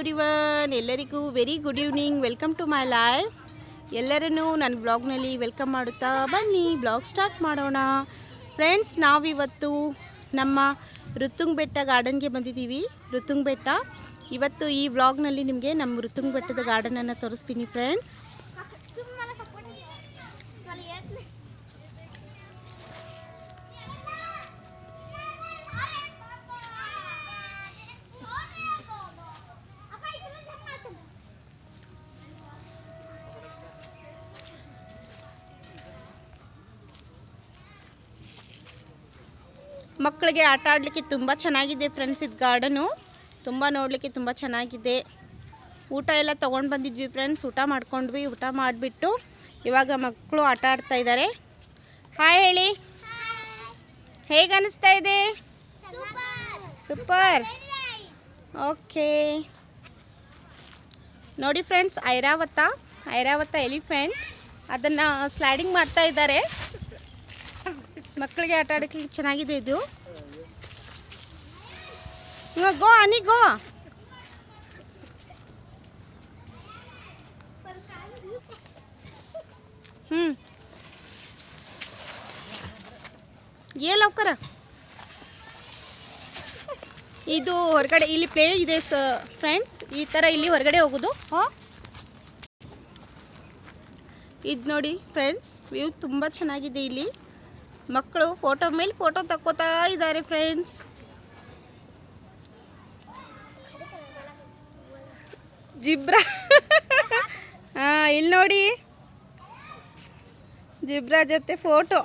Everyone ಎಲ್ಲರಿಗೂ very good evening welcome to my live ಎಲ್ಲರನ್ನೂ ನನ್ನ ಬ್ಲಾಗ್ನಲ್ಲಿ ವೆಲ್ಕಮ್ ಮಾಡುತ್ತಾ ಬನ್ನಿ. ಬ್ಲಾಗ್ ಸ್ಟಾರ್ಟ್ ಮಾಡೋಣ. ಫ್ರೆಂಡ್ಸ್ ನಾವಿವತ್ತು ನಮ್ಮ ಋತುಂಗ್ ಬೆಟ್ಟ ಗಾರ್ಡನ್ಗೆ ಬಂದಿದ್ದೀವಿ. ಋತುಂಗ್ ಬೆಟ್ಟ ಇವತ್ತು ಈ ವ್ಲಾಗ್ನಲ್ಲಿ ನಿಮಗೆ ನಮ್ಮ ಋತುಂಗ್ ಬೆಟ್ಟದ ಗಾರ್ಡನನ್ನು ತೋರಿಸ್ತೀನಿ ಫ್ರೆಂಡ್ಸ್ ಮಕ್ಕಳಿಗೆ ಆಟ ಆಡಲಿಕ್ಕೆ ತುಂಬ ಚೆನ್ನಾಗಿದೆ ಫ್ರೆಂಡ್ಸ್ ಇದು ಗಾರ್ಡನು ತುಂಬ ನೋಡಲಿಕ್ಕೆ ತುಂಬ ಚೆನ್ನಾಗಿದೆ. ಊಟ ಎಲ್ಲ ತೊಗೊಂಡು ಬಂದಿದ್ವಿ ಫ್ರೆಂಡ್ಸ್ ಊಟ ಮಾಡ್ಕೊಂಡ್ವಿ, ಊಟ ಮಾಡಿಬಿಟ್ಟು ಇವಾಗ ಮಕ್ಕಳು ಆಟ ಆಡ್ತಾ ಇದ್ದಾರೆ ಹಾಯ್ ಹೇಳಿ. ಹೇಗೆ ಅನಿಸ್ತಾ ಇದೆ? ಸೂಪರ್ ಓಕೆ ನೋಡಿ ಫ್ರೆಂಡ್ಸ್ ಐರಾವತ ಐರಾವತ ಎಲಿಫೆಂಟ್ ಅದನ್ನು ಸ್ಲೈಡಿಂಗ್ ಮಾಡ್ತಾ ಇದ್ದಾರೆ ಮಕ್ಕಳಿಗೆ ಆಟ ಆಡಕ್ಕೆ ಚೆನ್ನಾಗಿದೆ ಇದು. ಗೋ ಅನಿ ಗೋ. ಹ್ಞೂ ಏ, ಲೌಕರ. ಇದು ಹೊರಗಡೆ, ಇಲ್ಲಿ ಪ್ಲೇ ಇದೆ ಸ ಫ್ರೆಂಡ್ಸ್ ಈ ಥರ ಇಲ್ಲಿ ಹೊರಗಡೆ ಹೋಗೋದು. ಹಾಂ. ಇದು ನೋಡಿ ಫ್ರೆಂಡ್ಸ್ ವ್ಯೂ ತುಂಬ ಚೆನ್ನಾಗಿದೆ ಇಲ್ಲಿ. ಮಕ್ಕಳು ಫೋಟೋ ಮೇಲೆ ಫೋಟೋ ತಕ್ಕೋತಾ ಇದ್ದಾರೆ ಫ್ರೆಂಡ್ಸ್ ಜಿಬ್ರಾ. ಹಾಂ ಇಲ್ಲಿ ನೋಡಿ. ಜಿಬ್ರಾ ಜೊತೆ ಫೋಟೋ.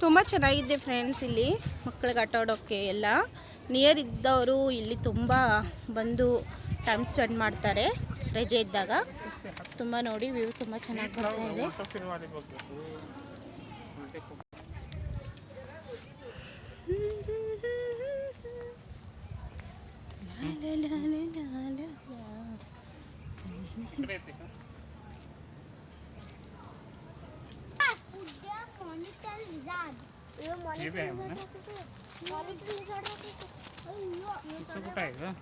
ತುಂಬ ಚೆನ್ನಾಗಿದೆ ಫ್ರೆಂಡ್ಸ್ ಇಲ್ಲಿ ಮಕ್ಕಳಿಗೆ ಆಟ ಆಡೋಕ್ಕೆ ಎಲ್ಲ. ನಿಯರ್ ಇದ್ದವರು ಇಲ್ಲಿ ತುಂಬ ಬಂದು ಟೈಮ್ ಸ್ಪೆಂಡ್ ಮಾಡ್ತಾರೆ ರಜೆ ಇದ್ದಾಗ ತುಂಬ ನೋಡಿ ವ್ಯೂ ತುಂಬ ಚೆನ್ನಾಗಿ ಬರ್ತಾ ಇದೆ ಲ ಲ ಲ ಲ ಲ ಲ. उद्या monitor lizard monitor monitor lizard कुठं आहे का बघा होतं.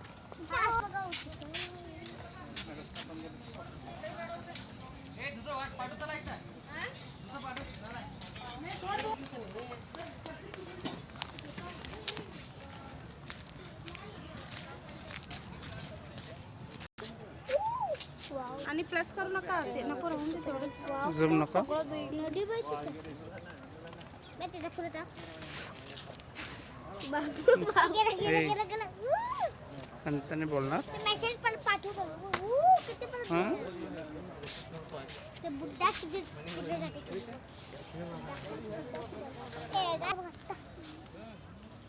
आणि प्लस करू नका ते नको राहून दे तेवढंच. झूम नका. नदी बाई तिथं. बे तिथं पुढे जा. गेला गेला गेला. गेला ऊ! अंताने बोलणार ते मेसेज पण पाठवतो ऊ, किती पण हां ते बुड्ढा किती कुठे जाते ए, जा बघा.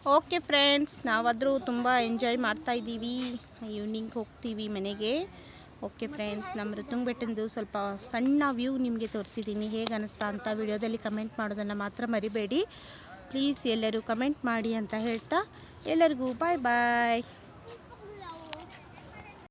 ಓಕೆ ಫ್ರೆಂಡ್ಸ್ ನಾವಾದರೂ ತುಂಬ ಎಂಜಾಯ್ ಮಾಡ್ತಾ ಇದ್ದೀವಿ ಈವ್ನಿಂಗ್ ಹೋಗ್ತೀವಿ ಮನೆಗೆ ಓಕೆ ಫ್ರೆಂಡ್ಸ್ ನಮ್ಮ ಋತುಂಗ್ ಬೆಟ್ಟಂದು ಸ್ವಲ್ಪ ಸಣ್ಣ ವ್ಯೂ ನಿಮಗೆ ತೋರಿಸಿದ್ದೀನಿ ಹೇಗೆ ಅನ್ನಿಸ್ತಾ ಅಂತ ವಿಡಿಯೋದಲ್ಲಿ ಕಮೆಂಟ್ ಮಾಡೋದನ್ನು ಮಾತ್ರ ಮರಿಬೇಡಿ ಪ್ಲೀಸ್ ಎಲ್ಲರೂ ಕಮೆಂಟ್ ಮಾಡಿ ಅಂತ ಹೇಳ್ತಾ ಎಲ್ಲರಿಗೂ ಬಾಯ್ ಬಾಯ್